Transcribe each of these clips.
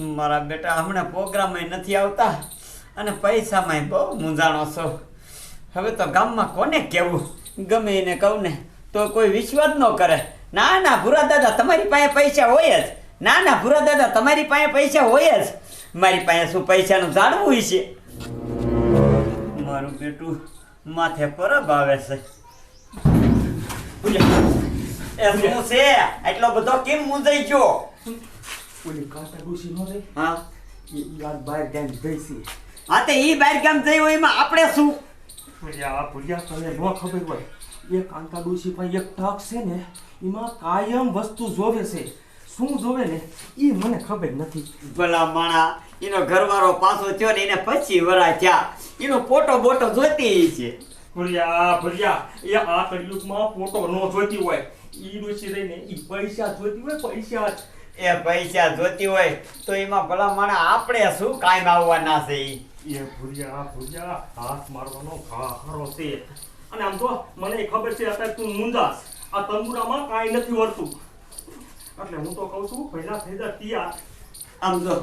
ભલા બેટા હમણાં પ્રોગ્રામમાં નથી આવતા અને પૈસામાં બહુ મૂંઝાણો છો. હવે તો ગામમાં કોને કહેવું ગમે એને કહું ને, તો કોઈ વિશ્વાસ ન કરે. ના ના, ભૂરા દાદા, તમારી પાસે પૈસા હોય જ. ના ના, ભૂરા દાદા, તમારી પાસે પૈસા હોય જ. મારી પાસે શું પૈસાનું જાણવું છે? મારું બેટું માથે પરબ આવે છે. એ શું છે? એટલો બધો કેમ મૂંઝાઈ ગયો? ઓલી ડોશી નો રે હા યાર બહાર ગામ ગઈ છે હા તે ઈ બહાર જઈ હોય એમાં આપણે શું? ભૂલ્યા ભૂલ્યા તને ન ખબર હોય. એ કાંતા ડોશી પાસે એક ટક છે ને એમાં કાયમ વસ્તુ જોવે છે. શું જોવે ને એ મને ખબર નથી. ભલા માણા એનો ઘરવાળો પાછો થયો ને એને પછી વરા થયા. એનો ફોટો બોટો જોતી છે. ભૂલ્યા ભૂલ્યા એ આ કળિયુગમાં ફોટો ન જોતી હોય. ઈ ડોશી રહીને એ પૈસા જોતી હોય પૈસા. એ પૈસા જોતી હોય તો એમાં ભલા માણે આપણે શું કાયમ આવવાના છે એ ભૂલ્યા ભૂલ્યા હાથ મારવાનો ખારો છે. અને આમ તો મને ખબર છે અત્યારે તું મુંદાસ આ તંબુરામાં કાંઈ નથી વળતું. એટલે હું તો કહું છું પહેલા થઈ જા તૈયાર આમ જો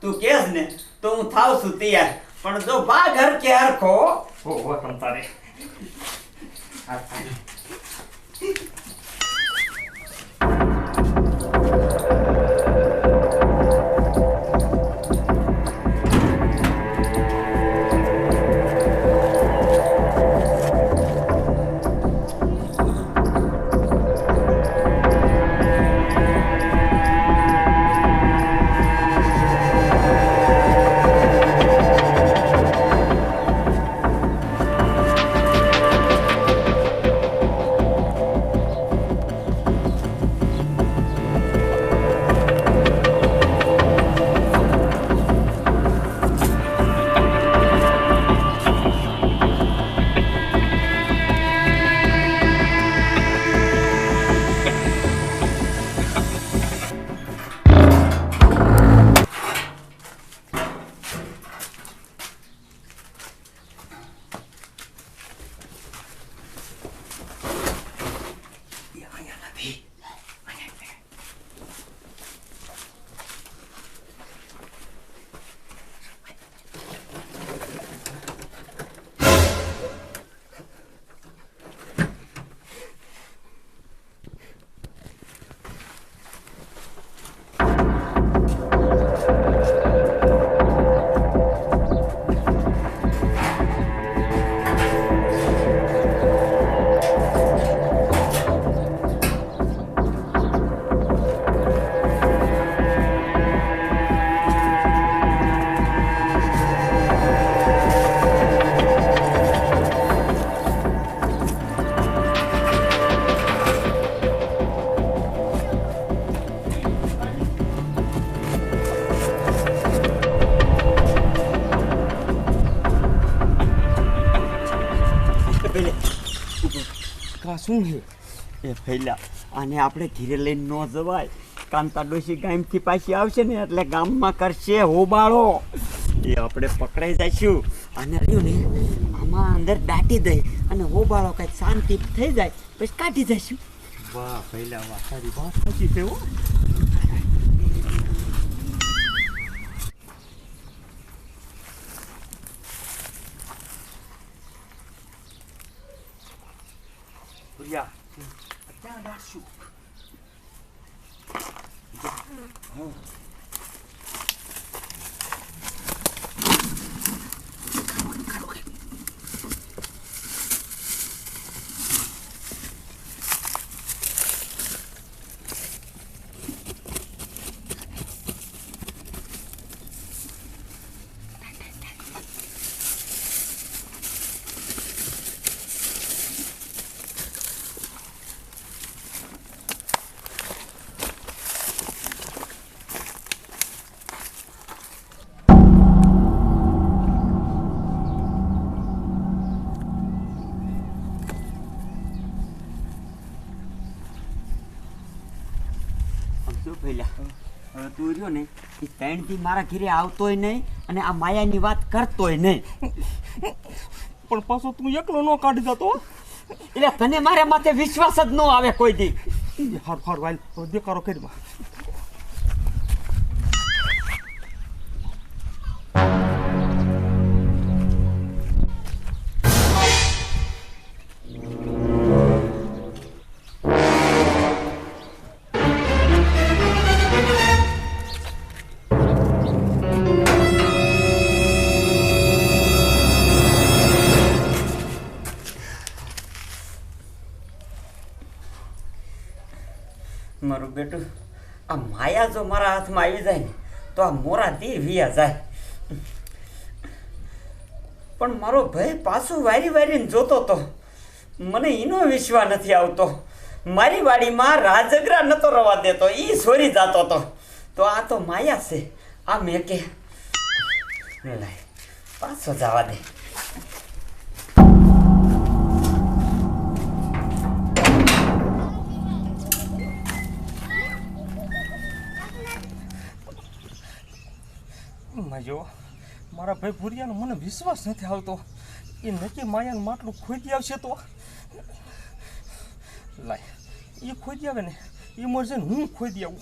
તું કેસ ને તો હું થાવ છું તૈયાર. પણ જો ભાગ ઘર કે હરખો? હો હો તમ તારે. છે એ ફેલા અને આપણે ઘીરે લઈને ન જવાય. કાંતા ડોશી ગામથી પાછી આવશે ને એટલે ગામમાં કરશે હોબાળો. એ આપણે પકડાઈ જઈશું. અને રહ્યું ને, આમાં અંદર દાટી દઈ અને હોબાળો કંઈક શાંતિ થઈ જાય, પછી કાઢી જઈશું. વાહ પહેલા વાહ સારી વાત સાચી છે Hala şu. Ha. રહ્યો ને એ ત્રણથી મારા ઘરે આવતોય નહીં અને આ માયાની વાત કરતોય નહીં. પણ પાછો તું એકલો ન કાઢી જતો એટલે તને મારા માથે વિશ્વાસ જ ન આવે કોઈ દી. હાર હાર વાલ દેખારો કરી બેટું, આ માયા જો મારા હાથમાં આવી જાય ને, તો આ મોરા દી વિયા જાય. પણ મારો ભાઈ પાછું વારી વારીને જોતો તો, મને એનો વિશ્વાસ નથી આવતો. મારી વાડીમાં રાજગરા નતો રવા દેતો એ સોરી જાતો તો. તો આ તો માયા છે. આ મેં કે પાછો જવા દે. જો. મારા ભાઈ ભૂરિયાનો મને વિશ્વાસ નથી આવતો. એ નક્કી માયાનું માટલું ખોદી આવશે તો. લાય, એ ખોદી આવે ને એ ને હું ખોદી આવું.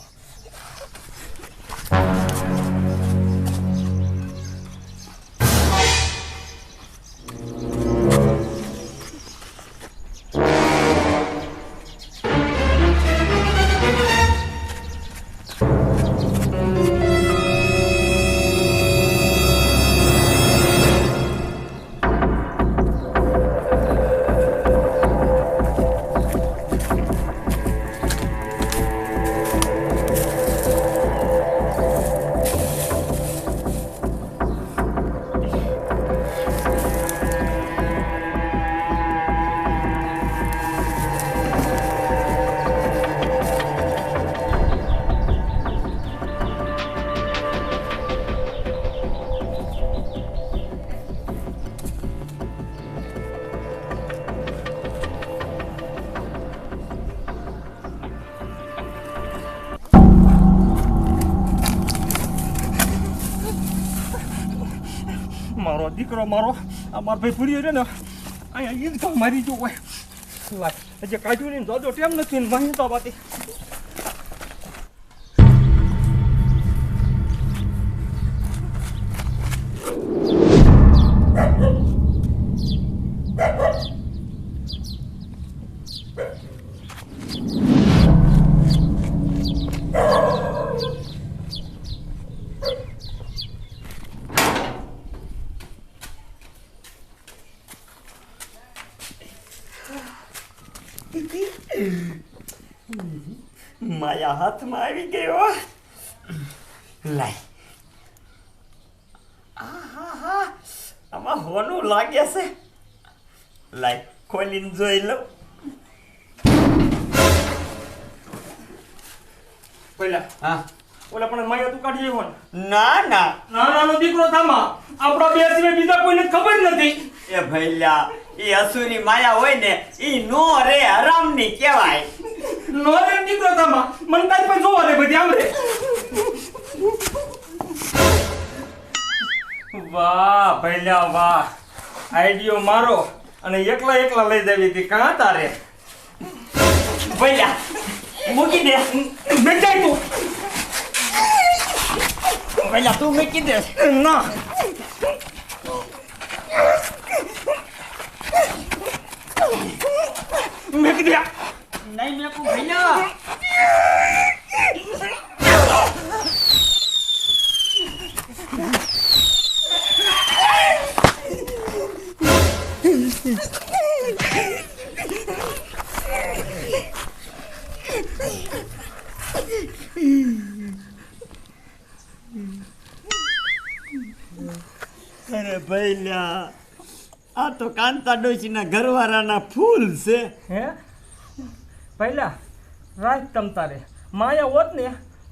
મારો, દીકરો મારો, આ મારો ભાઈ ભૂરિયો છે ને, અહીંયા ઈદ કામ મારી ગયો હોય લાય હજી કાઢ્યું નહીં જોજો ટેમ નથી માહિતા બાતી માયા હાથમાં આવી ગયો લાય આહાહા, આમાં હોનું લાગે છે લાય ખોલીને જોઈ લઉં પહેલા હા ઓલા પણ માયા તું કાઢી આવ્યો ને ના ના નાનાનો દીકરો થામા આપણો બે સિવાય બીજા કોઈને ખબર નથી એ ભૈલા એ અસુરી માયા હોય ને ઈ નો રે હરામની કહેવાય. નોરે નીકળો તમા મને કાંઈ પણ જોવા દે બધી આમ રે વાહ ભૈલા વાહ. આઈડિયો મારો અને એકલા એકલા લઈ જવી હતી. કાં તારે? ભૈલા મૂકી દે. બેચાઈ તું ભૈલા તું મૂકી દે. ના. મેક દિયા નહીં મેકું ભૈલા અરે ભૈલા આ તો કાંતા ડોશીના ઘરવાળાના ફૂલ છે. હે? પહેલા રાજ તમતા રે માયા હોત ને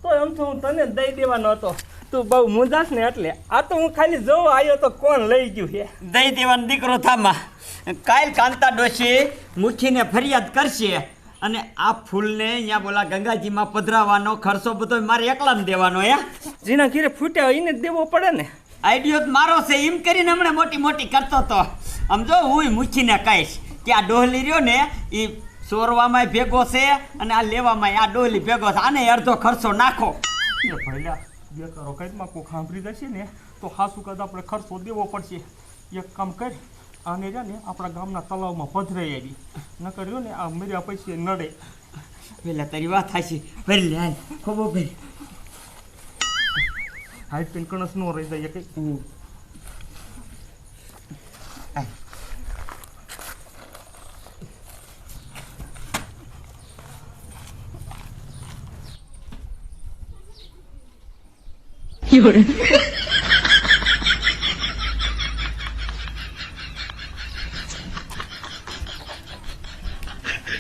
તો એમ તો હું તને દઈ દેવાનો હતો. તું બહુ મુંજાસ ને એટલે. આ તો હું ખાલી જોવા આવ્યો તો કોણ લઈ ગયું છે દઈ દેવાનો દીકરો થામા. કાલ કાંતા ડોશી મુઠ્ઠીને ફરિયાદ કરશે અને આ ફૂલને અહીંયા બોલા ગંગાજીમાં પધરાવાનો ખર્ચો બધો મારે એકલાને દેવાનો હે. જેના ઘીરે ફૂટ્યા એને જ દેવો પડે ને. આઈડિયો મારો છે એમ કરીને હમણાં મોટી મોટી કરતો તો. આમ જો હું મૂકીને કહીશ કે આ ડોહલી રહ્યો ને એ ચોરવામાં ભેગો છે અને આ લેવામાં આ ડોહલી ભેગો છે. આને અડધો ખર્ચો નાખો. એ ભઈલા બે કરો કઈમાં કોઈ સાંભળી જશે ને તો હાસુ કદ આપણે ખર્ચો દેવો પડશે. એક કામ કર આને રહ્યા ને આપણા ગામના તલાવમાં પધરાઈ આવી. ન કર્યો ને આ મર્યા પૈસે નડે. પેલા તારી વાત થાશે ભરી લે હાલ. ખોબો ભરી. હાઈટ પેન કણસ નો રહી જાય કઈ 有人，